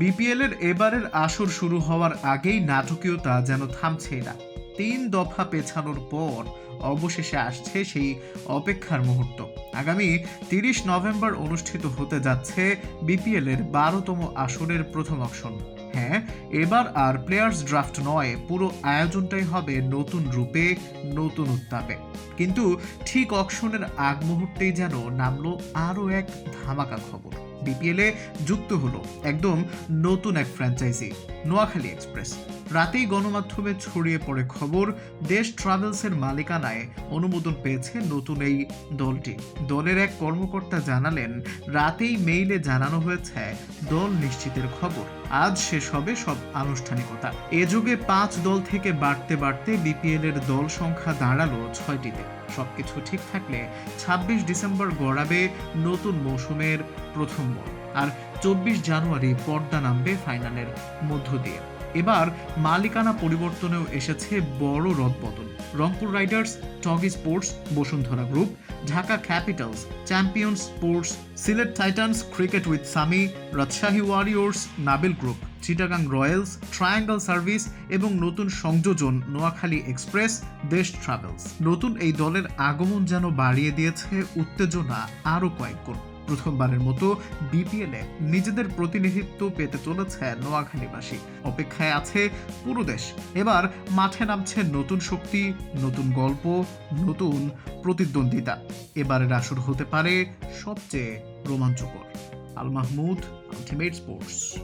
BPL এর এবারের আসর শুরু হওয়ার আগেই নাটকীয়তা যেন থামছেই না। তিন দফা পেছানোর পর অবশেষে আসছে সেই অপেক্ষার মুহূর্ত। আগামী তিরিশ নভেম্বর অনুষ্ঠিত হতে যাচ্ছে বিপিএল এর বারোতম আসরের প্রথম অকশন হ্যাঁ এবার আর প্লেয়ার্স ড্রাফট নয়, পুরো আয়োজনটাই হবে নতুন রূপে, নতুন উত্তাপে। কিন্তু ঠিক অকশনের আগ মুহূর্তেই যেন নামলো আরও এক ধামাকা খবর। বিপিএলে যুক্ত হলো একদম নতুন এক ফ্র্যাঞ্চাইজি নোয়াখালী এক্সপ্রেস রাতেই গণমাধ্যমে ছড়িয়ে পড়ে খবর, দেশ ট্রাভেলসের মালিকানায় অনুমোদন পেয়েছে নতুন এই দলটি। দলের এক কর্মকর্তা জানালেন, রাতেই মেইলে জানানো হয়েছে, দল নিশ্চিতের খবর। আজ শেষ হবে সব আনুষ্ঠানিকতা। এ যুগে পাঁচ দল থেকে বাড়তে বাড়তে বিপিএল এর দল সংখ্যা দাঁড়াল ছয়টিতে। সবকিছু ঠিক থাকলে ছাব্বিশ ডিসেম্বর গড়াবে নতুন মৌসুমের প্রথম বল। আর চব্বিশ জানুয়ারি পর্দা নামবে ফাইনালের মধ্য দিয়ে। এবার মালিকানা পরিবর্তনেও এসেছে বড় রদবদল। Rangpur riders, Toggi sports, Bashundhara group, Dhaka capitals, champion sports, Sylhet titans, cricket with Sami, Rajshahi warriors, Nabil group, Chittagong royals, triangle service এবং নতুন সংযোজন নোয়াখালী এক্সপ্রেস, দেশ ট্রাভেলস। নতুন এই দলের আগমন যেন বাড়িয়ে দিয়েছে উত্তেজনা আরও কয়েক গুণ। প্রথমবারের মতো বিপিএলে নিজেদের প্রতিনিধিত্ব পেতে চলেছে নোয়াখালীবাসী। অপেক্ষায় আছে পুরো দেশ। এবার মাঠে নামছে নতুন শক্তি, নতুন গল্প, নতুন প্রতিদ্বন্দ্বিতা। এবারের আসর হতে পারে সবচেয়ে রোমাঞ্চকর। Al Mahmud ultimate sports